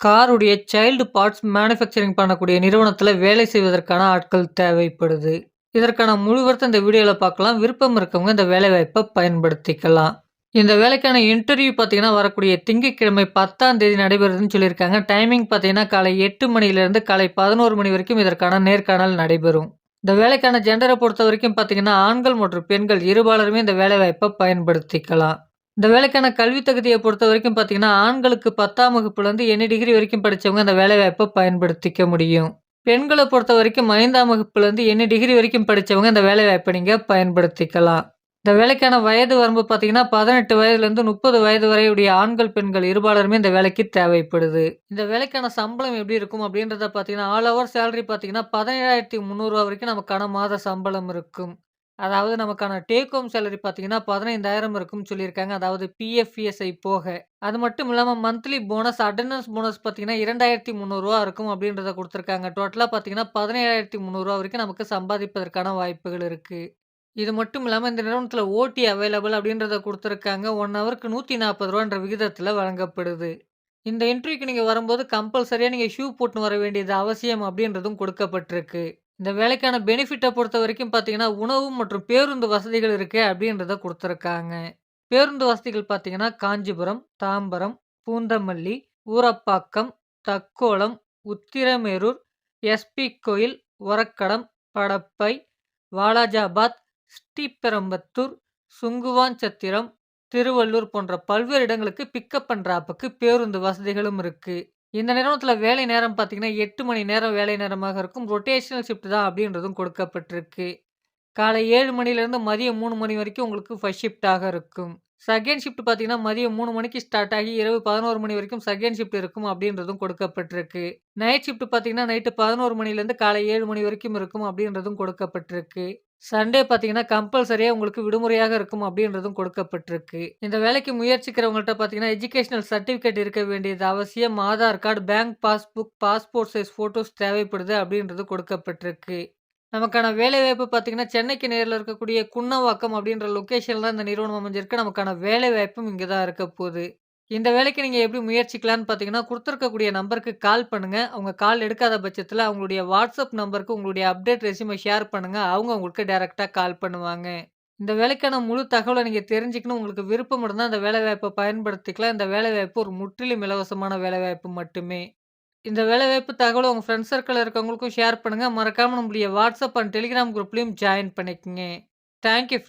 காருடைய child parts manufacturing பண்ணக்கூடிய நிறுவனத்தில் வேலை செய்வதற்கான ஆட்கள் தேவைப்படுது. இதற்கான முழுவதும் இந்த வீடியோவில் பார்க்கலாம். விருப்பம் இருக்கவங்க இந்த வேலைவாய்ப்பை பயன்படுத்திக்கலாம். இந்த வேலைக்கான இன்டர்வியூ பார்த்தீங்கன்னா, வரக்கூடிய திங்கட்கிழமை 10ஆம் தேதி நடைபெறுதுன்னு சொல்லியிருக்காங்க. டைமிங் பார்த்தீங்கன்னா, காலை எட்டு மணியிலிருந்து காலை 11 மணி வரைக்கும் இதற்கான நேர்காணல் நடைபெறும். இந்த வேலைக்கான ஜென்டரை பொறுத்த வரைக்கும் பார்த்தீங்கன்னா, ஆண்கள் மற்றும் பெண்கள் இருபாலருமே இந்த வேலைவாய்ப்பை பயன்படுத்திக்கலாம். இந்த வேலைக்கான கல்வி பொறுத்த வரைக்கும் பார்த்தீங்கன்னா, ஆண்களுக்கு 10ஆம் வகுப்புலேருந்து எண்ணி டிகிரி வரைக்கும் படித்தவங்க அந்த வேலைவாய்ப்பை பயன்படுத்திக்க முடியும். பெண்களை பொறுத்த வரைக்கும் ஐந்தாம் வகுப்புலேருந்து எண்ணி டிகிரி வரைக்கும் படித்தவங்க இந்த வேலைவாய்ப்பை நீங்கள் பயன்படுத்திக்கலாம். இந்த வேலைக்கான வயது வரம்பு பார்த்தீங்கன்னா, பதினெட்டு வயதுலேருந்து முப்பது வயது வரையுடைய ஆண்கள், பெண்கள் இருபாலருமே இந்த வேலைக்கு தேவைப்படுது. இந்த வேலைக்கான சம்பளம் எப்படி இருக்கும் அப்படின்றத பார்த்தீங்கன்னா, ஆல் ஓவர் சேலரி பார்த்தீங்கன்னா, பதினேழாயிரத்தி முந்நூறுரூவா வரைக்கும் நமக்கான மாத சம்பளம் இருக்கும். அதாவது நமக்கான டேக் ஹோம் சேலரி பார்த்தீங்கன்னா, 15,000 இருக்கும்னு சொல்லியிருக்காங்க. அதாவது பிஎஃப், இஎஸ்ஐ போக. அது மட்டும் இல்லாமல் மந்த்லி போனஸ், அட்டண்டன்ஸ் போனஸ் பார்த்தீங்கன்னா, இரண்டாயிரத்தி முந்நூறுரூவா இருக்கும் அப்படின்றத கொடுத்துருக்காங்க டோட்டலாக பார்த்தீங்கன்னா, பதினேழாயிரத்தி முந்நூறுரூவா வரைக்கும் நமக்கு சம்பாதிப்பதற்கான வாய்ப்புகள் இருக்குது இது மட்டும் இல்லாமல் இந்த நிறுவனத்தில் ஓடி அவைலபிள் அப்படின்றத கொடுத்துருக்காங்க ஒன் ஹவருக்கு நூற்றி நாற்பது ரூபான்ற விகிதத்தில் வழங்கப்படுது. இந்த இன்டர்வியூக்கு நீங்கள் வரும்போது கம்பல்சரியாக நீங்கள் ஷூ போட்டுன்னு வர வேண்டியது அவசியம் அப்படின்றதும் கொடுக்கப்பட்டிருக்கு. இந்த வேலைக்கான பெனிஃபிட்ட பொறுத்தவரைக்கும் பார்த்தீங்கன்னா, உணவு மற்றும் பேருந்து வசதிகள் இருக்கு அப்படின்றத குடுத்துருக்காங்க. பேருந்து வசதிகள் பார்த்தீங்கன்னா, காஞ்சிபுரம், தாம்பரம், பூந்தமல்லி, ஊரப்பாக்கம், தக்கோலம், உத்திரமேரூர், எஸ்.பி. கோயில், ஒரக்கடம், படப்பை, வாலாஜாபாத், ஸ்ரீபெரம்பத்தூர் சுங்குவாஞ்சத்திரம் திருவள்ளூர் போன்ற பல்வேறு இடங்களுக்கு பிக்கப் அண்ட் பேருந்து வசதிகளும் இருக்கு. இந்த நிறுவனத்துல வேலை நேரம் பார்த்தீங்கன்னா, 8 மணி நேரம் வேலை நேரமாக இருக்கும். ரொட்டேஷனல் ஷிஃப்ட் தான் அப்படின்றதும் கொடுக்கப்பட்டிருக்கு. காலை ஏழு மணிலேருந்து மதியம் மூணு மணி வரைக்கும் உங்களுக்கு ஃபர்ஸ்ட் ஷிஃப்ட்டாக இருக்கும். செகண்ட் ஷிஃப்ட் பார்த்தீங்கன்னா, மதியம் மூணு மணிக்கு ஸ்டார்ட் ஆகி இரவு 11 மணி வரைக்கும் செகண்ட் ஷிஃப்ட் இருக்கும் அப்படின்றதும் கொடுக்கப்பட்டிருக்கு. நைட் ஷிஃப்ட் பார்த்தீங்கன்னா, நைட்டு 11 மணிலேருந்து காலை ஏழு மணி வரைக்கும் இருக்கும் அப்படின்றதும் கொடுக்கப்பட்டிருக்கு. சண்டே பார்த்தீங்கன்னா, கம்பல்சரியாக உங்களுக்கு விடுமுறையாக இருக்கும் அப்படின்றதும் கொடுக்கப்பட்டிருக்கு. இந்த வேலைக்கு முயற்சிக்கிறவங்கள்ட்ட பார்த்தீங்கன்னா, எஜுகேஷனல் சர்டிஃபிகேட் இருக்க வேண்டியது அவசியம். Aadhaar card, bank passbook, passport size photos தேவைப்படுது அப்படின்றது கொடுக்கப்பட்டிருக்கு. நமக்கான வேலைவாய்ப்பு பார்த்தீங்கன்னா, சென்னைக்கு நேரில் இருக்கக்கூடிய குன்னவாக்கம் அப்படின்ற லொக்கேஷனில் தான் இந்த நிறுவனம் அமைஞ்சிருக்கு. நமக்கான வேலைவாய்ப்பும் இங்கே தான் இருக்க போகுது இந்த வேலைக்கு நீங்கள் எப்படி முயற்சிக்கலான்னு பார்த்தீங்கன்னா, கொடுத்துருக்கக்கூடிய நம்பருக்கு கால் பண்ணுங்கள் அவங்க கால் எடுக்காத பட்சத்தில் அவங்களுடைய வாட்ஸ்அப் நம்பருக்கு உங்களுடைய அப்டேட் ரெசியூமை ஷேர் பண்ணுங்கள் அவங்க உங்களுக்கு டேரெக்டாக கால் பண்ணுவாங்க. இந்த வேலைக்கான முழு தகவலை நீங்கள் தெரிஞ்சுக்கணும். உங்களுக்கு விருப்பம் இருந்தால் அந்த வேலைவாய்ப்பை பயன்படுத்திக்கலாம். இந்த வேலைவாய்ப்பு ஒரு முற்றிலும் இலவசமான வேலைவாய்ப்பு மட்டுமே. இந்த வேலைவாய்ப்பு தகவல் உங்கள் ஃப்ரெண்ட்ஸ் சர்க்கிளில் இருக்கவங்களுக்கும் ஷேர் பண்ணுங்கள் மறக்காமல் நம்மளுடைய வாட்ஸ்அப் அண்ட் டெலிகிராம் குரூப்லேயும் ஜாயின் பண்ணிக்கோங்க. Thank you